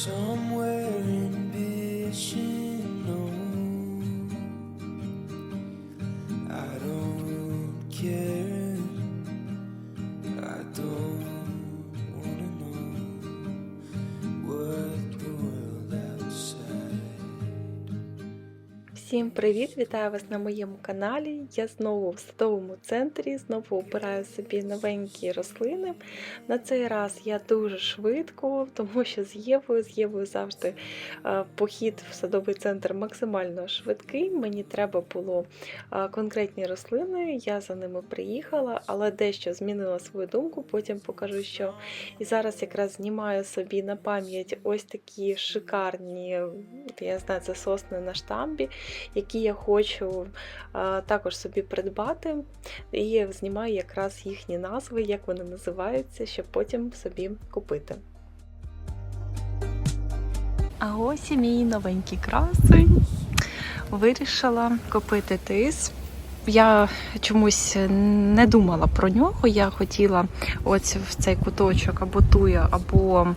somewhere in ambition Всім привіт! Вітаю вас на моєму каналі. Я знову в садовому центрі, знову обираю собі новенькі рослини. На цей раз я дуже швидко, тому що з Євою, з Євою завжди е, похід в садовий центр максимально швидкий. Мені треба було е, конкретні рослини, я за ними приїхала, але дещо змінила свою думку. Потім покажу, що і зараз якраз знімаю собі на пам'ять ось такі шикарні, я знаю, це сосни на штамбі які я хочу а, також собі придбати, і знімаю якраз їхні назви, як вони називаються, щоб потім собі купити. А ось і мій новенький красень. Вирішила купити тис. Я чомусь не думала про нього. Я хотіла ось в цей куточок або туя, або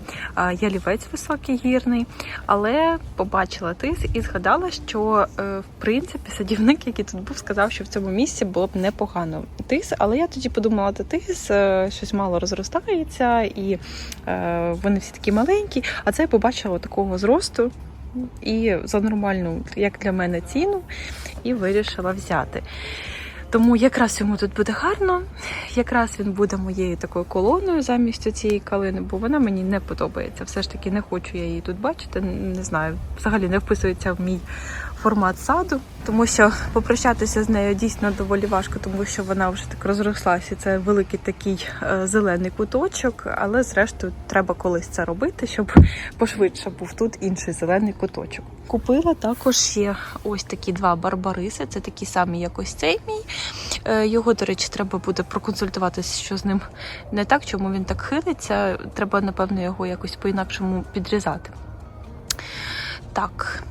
ялівець високий гірний, але побачила тис і згадала, що е, в принципі садівник, який тут був, сказав, що в цьому місці було б непогано тис. Але я тоді подумала, та тис е, щось мало розростається, і е, вони всі такі маленькі. А це я побачила такого зросту. І за нормальну, як для мене, ціну, і вирішила взяти. Тому якраз йому тут буде гарно, якраз він буде моєю такою колоною замість цієї калини, бо вона мені не подобається. Все ж таки не хочу я її тут бачити. Не знаю, взагалі не вписується в мій формат саду, тому що попрощатися з нею дійсно доволі важко, тому що вона вже так розрослася. Це великий такий е, зелений куточок, але зрештою треба колись це робити, щоб пошвидше був тут інший зелений куточок. Купила також ще ось такі два барбариси. Це такі самі, як ось цей мій. Е, Його, до речі, треба буде проконсультуватися, що з ним не так, чому він так хилиться. Треба, напевно, його якось по-інакшому підрізати. Так.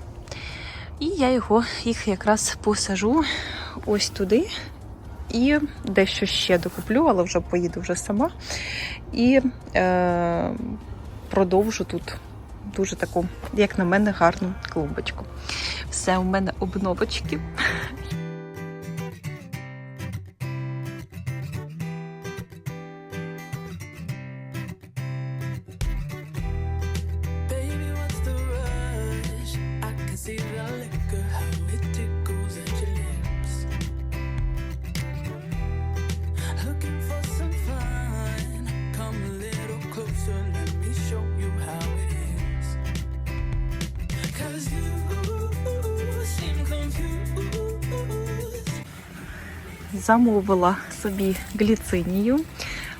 І я його їх якраз посажу ось туди. І дещо ще докуплю, але вже поїду вже сама. І е, продовжу тут дуже таку, як на мене, гарну клумбочку. Все у мене обновочки. Замовила собі гліцинію.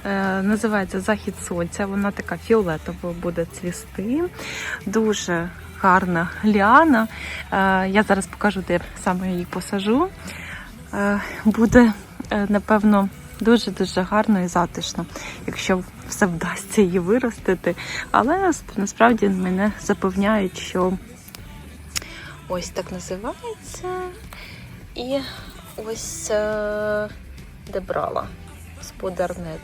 Е, називається Захід сонця. Вона така фіолетова буде цвісти. Дуже гарна ліана. Е, я зараз покажу, де саме її посажу. Е, буде, напевно, дуже-дуже гарно і затишно, якщо все вдасться її виростити. Але насправді мене запевняють, що ось так називається. І ось е, де брала сподарнет.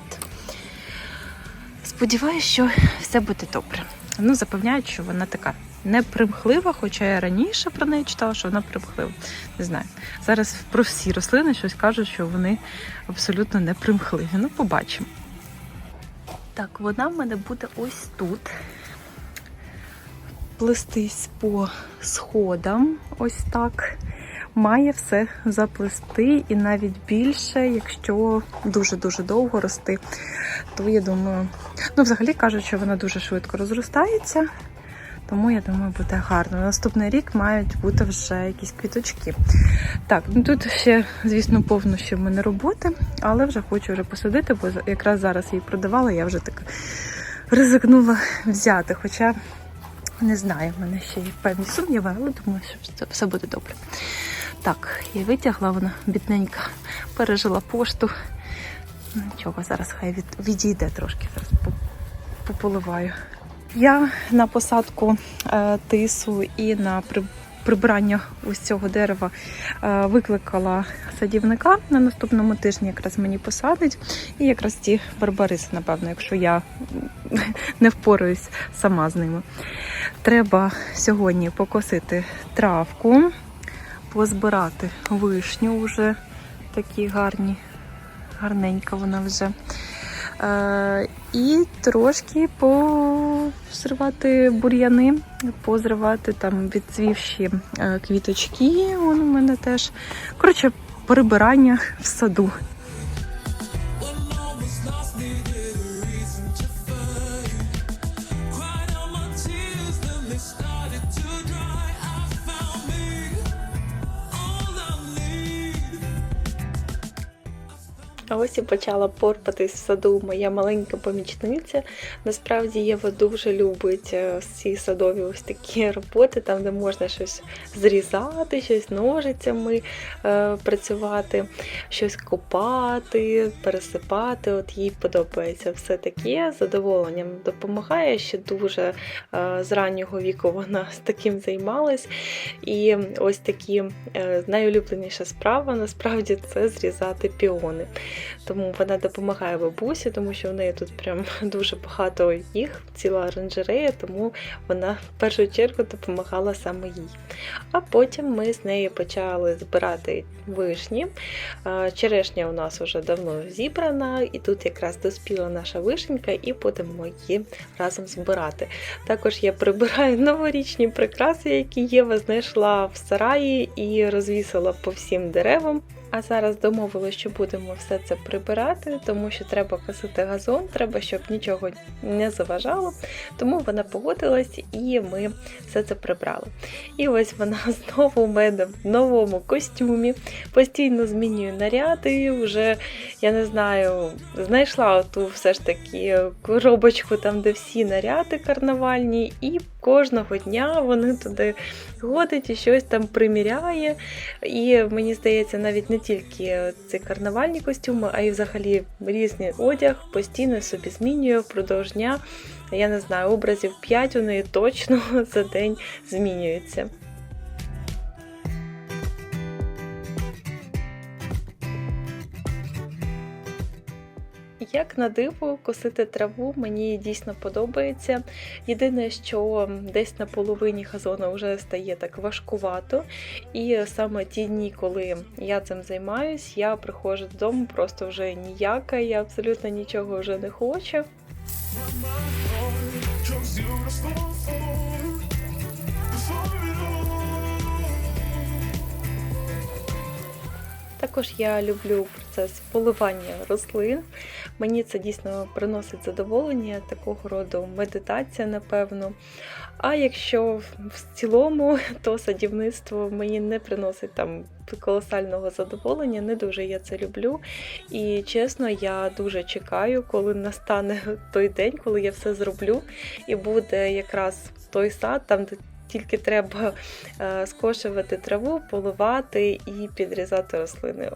Сподіваюсь, що все буде добре. Ну, запевняють, що вона така непримхлива, хоча я раніше про неї читала, що вона примхлива. Не знаю. Зараз про всі рослини щось кажуть, що вони абсолютно непримхливі. Ну, побачимо. Так, вона в мене буде ось тут. Плестись по сходам, ось так. Має все заплести і навіть більше, якщо дуже-дуже довго рости, то я думаю, ну, взагалі кажуть, що вона дуже швидко розростається, тому я думаю, буде гарно. Наступний рік мають бути вже якісь квіточки. Так, ну тут ще, звісно, повно ще в мене роботи, але вже хочу вже посадити, бо якраз зараз її продавала, я вже так ризикнула взяти. Хоча не знаю, в мене ще є певні сумніви, але думаю, що це все буде добре. Так, я витягла, вона бідненька, пережила пошту. Нічого, зараз хай від, відійде трошки, зараз по- пополиваю. Я на посадку е, тису і на при, прибирання ось цього дерева е, викликала садівника на наступному тижні, якраз мені посадить. І якраз ті барбариси, напевно, якщо я не впораюсь сама з ними. Треба сьогодні покосити травку, позбирати вишню вже такі гарні, гарненька вона вже. Е, і трошки позривати бур'яни, позривати там відцвівші е, квіточки. Вон у мене теж. Коротше, прибирання в саду. А ось і почала порпатись в саду моя маленька помічниця. Насправді Єва дуже любить е, ці садові ось такі роботи, там де можна щось зрізати, щось ножицями е, працювати, щось копати, пересипати. От їй подобається все таке задоволенням допомагає. Ще дуже е, з раннього віку вона з таким займалась. І ось такі е, найулюбленіша справа насправді це зрізати піони. Тому вона допомагає бабусі, тому що в неї тут прям дуже багато їх, ціла оранжерея, тому вона в першу чергу допомагала саме їй. А потім ми з нею почали збирати вишні. Черешня у нас вже давно зібрана, і тут якраз доспіла наша вишенька, і будемо її разом збирати. Також я прибираю новорічні прикраси, які Єва знайшла в сараї і розвісила по всім деревам. А зараз домовилися, що будемо все це прибирати, тому що треба косити газон, треба, щоб нічого не заважало. Тому вона погодилась і ми все це прибрали. І ось вона знову у мене в новому костюмі, постійно змінює наряди. Вже я не знаю, знайшла ту все ж таки коробочку, там, де всі наряди карнавальні, і кожного дня вони туди ходить і щось там приміряє. І мені здається, навіть не тільки ці карнавальні костюми, а й взагалі різний одяг постійно собі змінює впродовж дня. Я не знаю, образів 5 у неї точно за день змінюється. Як на диво, косити траву мені дійсно подобається. Єдине, що десь на половині газону вже стає так важкувато. І саме ті дні, коли я цим займаюсь, я приходжу додому просто вже ніяка, я абсолютно нічого вже не хочу. From Також я люблю процес поливання рослин. Мені це дійсно приносить задоволення, такого роду медитація, напевно. А якщо в цілому, то садівництво мені не приносить там колосального задоволення, не дуже я це люблю. І чесно, я дуже чекаю, коли настане той день, коли я все зроблю, і буде якраз той сад, там, де тільки треба е, скошувати траву, поливати і підрізати рослини.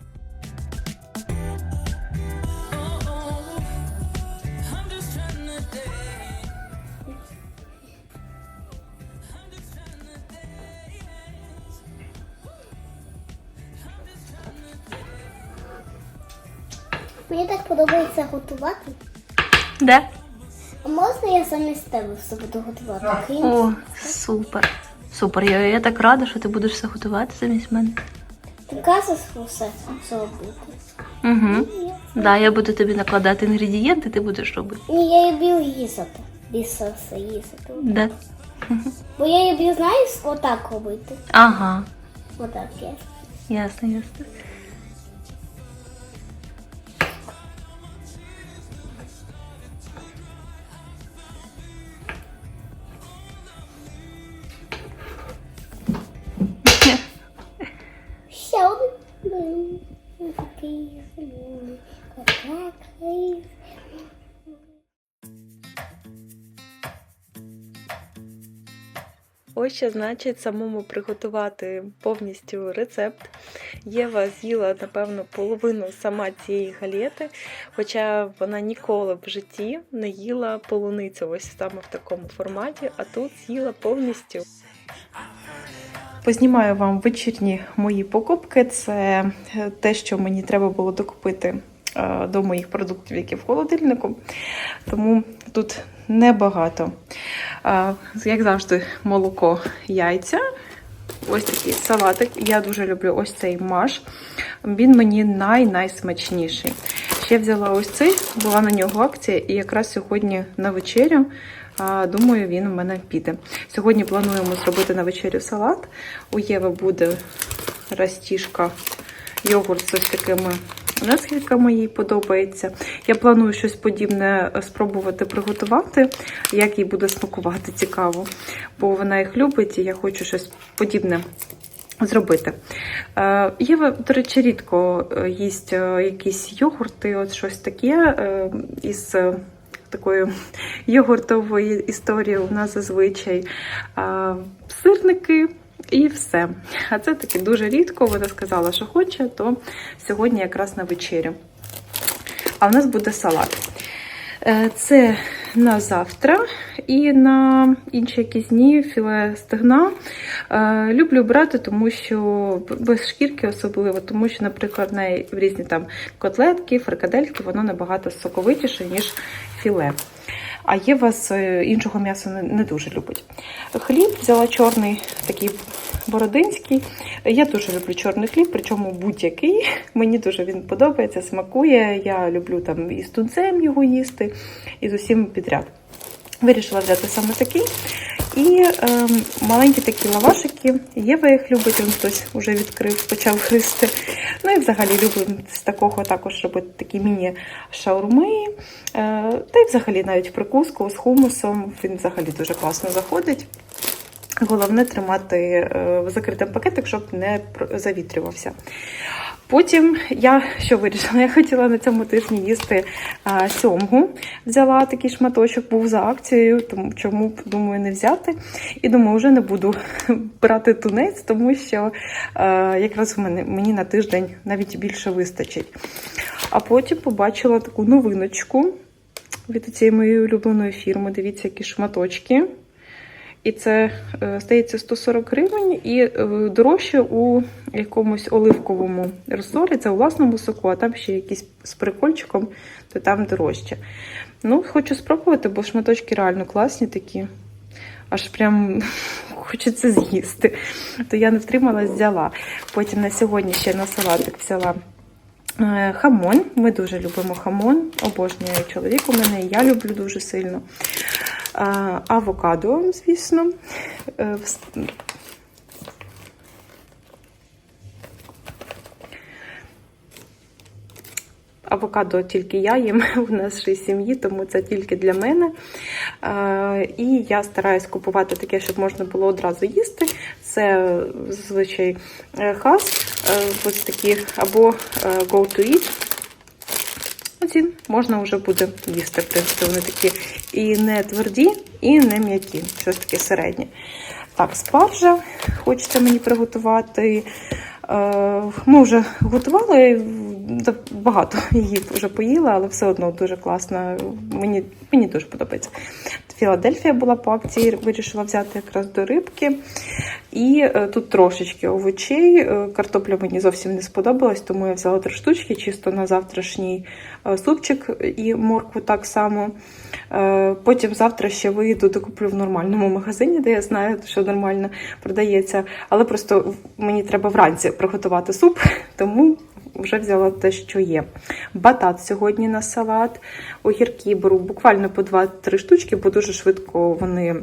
Я замість тебе все буду готувати? О, супер. Супер. Я, я так рада, що ти будеш все готувати замість мене. ти кажеш все зробити. Угу. Да, я буду тобі накладати інгредієнти, ти будеш робити. Ні, я люблю їсти. Більше все їсти. Да. Бо я люблю, знаєш, отак робити. Ага, Отак я. ясно, ясно. Ось значить самому приготувати повністю рецепт. Єва з'їла, напевно, половину сама цієї галети, хоча вона ніколи в житті не їла полуницю ось саме в такому форматі, а тут з'їла повністю. Познімаю вам вечірні мої покупки. Це е, те, що мені треба було докупити е, до моїх продуктів, які в холодильнику. Тому тут небагато. Як завжди, молоко, яйця. Ось такий салатик. Я дуже люблю ось цей маш. Він мені най-найсмачніший. Ще взяла ось цей, була на нього акція, і якраз сьогодні на вечерю. Думаю, він у мене піде. Сьогодні плануємо зробити на вечерю салат. У Єви буде растіжка, йогурт з ось такими наскілками їй подобається. Я планую щось подібне спробувати приготувати, як їй буде смакувати цікаво, бо вона їх любить, і я хочу щось подібне зробити. Е, Єва, до речі, рідко е, їсть е, якісь йогурти, от щось таке е, із. е, Такої йогуртової історії у нас зазвичай сирники і все. А це таки дуже рідко. Вона сказала, що хоче, то сьогодні якраз на вечерю. А в нас буде салат. Е, Це на завтра і на інші якісь дні філе стегна. Е, Люблю брати, тому що без шкірки особливо, тому що, наприклад, в різні там котлетки, фрикадельки, воно набагато соковитіше, ніж філе. А Єва з е, іншого м'яса не дуже любить. Хліб взяла чорний, такий бородинський. Я дуже люблю чорний хліб, причому будь-який. Мені дуже він подобається, смакує. Я люблю там і з тунцем його їсти, і з усім підряд. Вирішила взяти саме такий. І ем, маленькі такі лавашики. Єва їх любить, він хтось вже відкрив, почав гристи. Ну і взагалі люблю з такого також робити такі міні-шаурми. Е, та й взагалі навіть прикуску з хумусом. Він взагалі дуже класно заходить. Головне тримати е, закритим пакетик, щоб не завітрювався. Потім я що вирішила? Я хотіла на цьому тижні їсти а, сьомгу. Взяла такий шматочок, був за акцією, тому чому думаю не взяти. І думаю, вже не буду брати тунець, тому що е, якраз мене мені на тиждень навіть більше вистачить. А потім побачила таку новиночку від цієї моєї улюбленої фірми. Дивіться, які шматочки. І це е, здається 140 гривень і е, дорожче у якомусь оливковому розсолі. Це у власному соку, а там ще якісь з прикольчиком, то там дорожче. Ну, хочу спробувати, бо шматочки реально класні такі. Аж прям хочеться з'їсти. То я не втрималась, взяла. Потім на сьогодні ще на салатик взяла е, хамон. Ми дуже любимо хамон. Обожнює чоловік у мене, і я люблю дуже сильно. Авокадо, звісно. Е, Авокадо тільки я їм в нашій сім'ї, тому це тільки для мене. І я стараюсь купувати таке, щоб можна було одразу їсти. Це зазвичай е, хас, е, ось такі, або go to eat. Оці можна вже буде їсти. В принципі, вони такі і не тверді, і не м'які. Щось таке середнє. Так, спаржа хочеться мені приготувати. Е, Ми вже готували, багато її вже поїла, але все одно дуже класно. Мені, мені дуже подобається. Філадельфія була по акції, вирішила взяти якраз до рибки. І е, тут трошечки овочей. Е, Картопля мені зовсім не сподобалась, тому я взяла три штучки чисто на завтрашній е, супчик і моркву так само. Потім завтра ще вийду, докуплю в нормальному магазині, де я знаю, що нормально продається. Але просто мені треба вранці приготувати суп, тому вже взяла те, що є. Батат сьогодні на салат, огірки беру буквально по 2-3 штучки, бо дуже швидко вони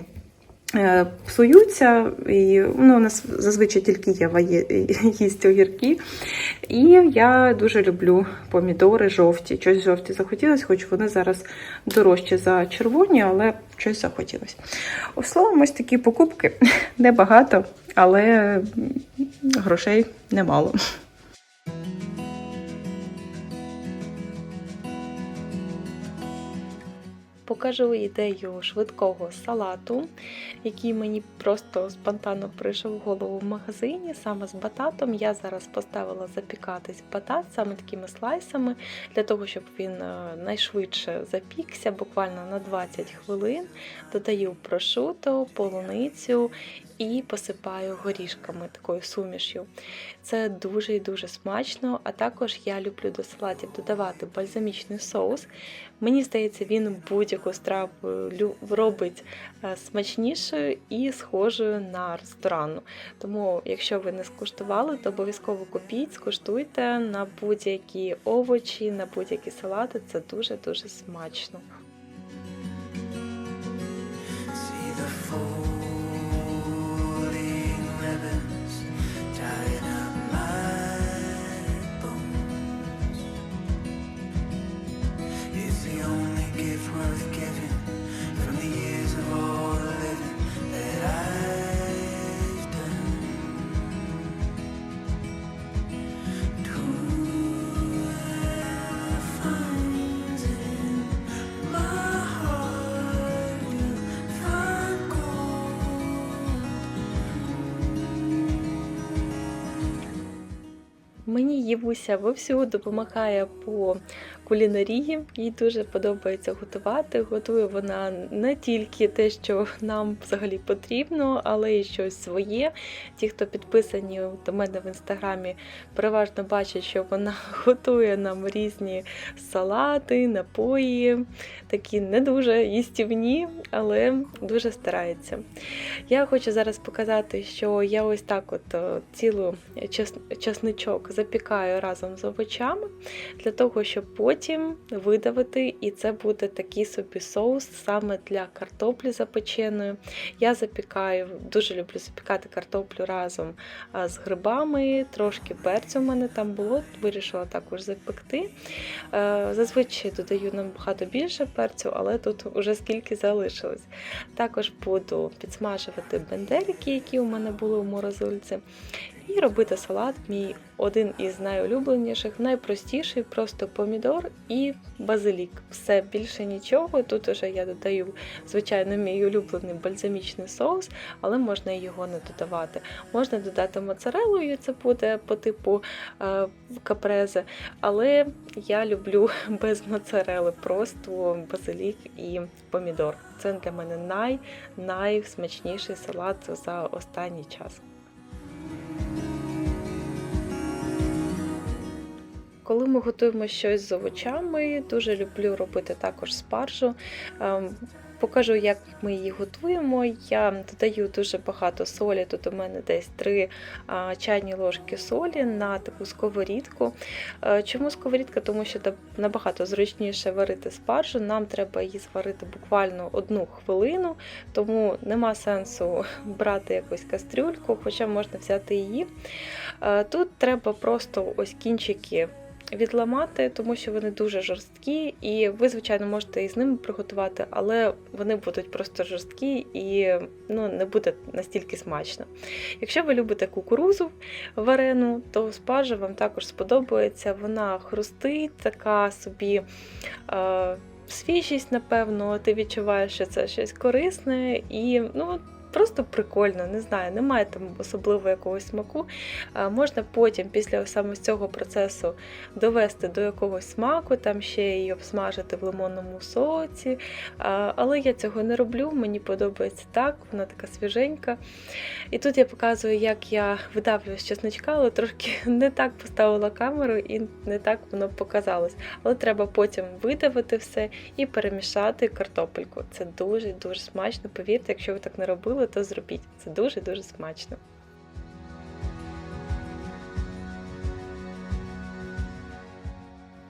е, псуються. І, ну, у нас зазвичай тільки Єва їсть огірки. І я дуже люблю помідори жовті. Щось жовті захотілося, хоч вони зараз дорожчі за червоні, але щось захотілося. Словом, ось такі покупки. Небагато, але грошей немало. Покажу ідею швидкого салату, який мені просто спонтанно прийшов в голову в магазині. Саме з бататом. Я зараз поставила запікатись батат саме такими слайсами, для того, щоб він е, найшвидше запікся, буквально на 20 хвилин. Додаю прошуто, полуницю і посипаю горішками такою сумішю. Це дуже і дуже смачно. А також я люблю до салатів додавати бальзамічний соус. Мені здається, він будь-яку страву лю- робить е, смачнішою і схожою на ресторанну. Тому, якщо ви не скуштували, то обов'язково купіть, скуштуйте на будь-які овочі, на будь-які салати. Це дуже дуже смачно. Мені Євуся вовсю допомагає по кулінарії. Їй дуже подобається готувати. Готує вона не тільки те, що нам взагалі потрібно, але й щось своє. Ті, хто підписані до мене в інстаграмі, переважно бачать, що вона готує нам різні салати, напої, такі не дуже їстівні, але дуже старається. Я хочу зараз показати, що я ось так от е, цілу часничок запікаю разом з овочами, для того, щоб потім видавити, і це буде такий собі соус саме для картоплі запеченої. Я запікаю, дуже люблю запікати картоплю разом з грибами, трошки перцю в мене там було, вирішила також запекти. Е, Зазвичай додаю набагато більше перцю, але тут уже скільки залишилось. Також буду підсмажувати бендерики, які у мене були у морозильці. І робити салат, мій один із найулюбленіших, найпростіший, просто помідор і базилік. Все більше нічого. Тут уже я додаю, звичайно, мій улюблений бальзамічний соус, але можна його не додавати. Можна додати моцарелу, і це буде по типу е, капрезе, але я люблю без моцарели, просто базилік і помідор. Це для мене най, найсмачніший салат за останній час. Коли ми готуємо щось з овочами, дуже люблю робити також спаржу. Ем, Покажу, як ми її готуємо. Я додаю дуже багато солі. Тут у мене десь 3 чайні ложки солі на таку сковорідку. Е, Чому сковорідка? Тому що набагато зручніше варити спаржу. Нам треба її зварити буквально одну хвилину, тому нема сенсу брати якусь кастрюльку, хоча можна взяти її. Е, Тут треба просто ось кінчики відламати, тому що вони дуже жорсткі, і ви, звичайно, можете і з ними приготувати, але вони будуть просто жорсткі і ну, не буде настільки смачно. Якщо ви любите кукурузу варену, то спаржа вам також сподобається. Вона хрустить, така собі. Е, Свіжість, напевно, ти відчуваєш, що це щось корисне і ну, просто прикольно, не знаю, немає там особливо якогось смаку. Е, Можна потім, після саме цього процесу, довести до якогось смаку, там ще її обсмажити в лимонному соці. Але я цього не роблю, мені подобається так, вона така свіженька. І тут я показую, як я видавлюю з чесночка, але трошки не так поставила камеру і не так воно показалось. Але треба потім видавити все і перемішати картопельку. Це дуже-дуже смачно. Повірте, якщо ви так не робили, то зробіть. Це дуже-дуже смачно.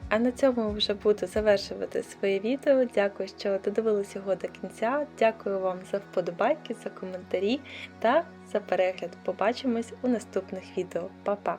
А на цьому вже буду завершувати своє відео. Дякую, що додивились його до кінця. Дякую вам за вподобайки, за коментарі та за перегляд. Побачимось у наступних відео. Па-па!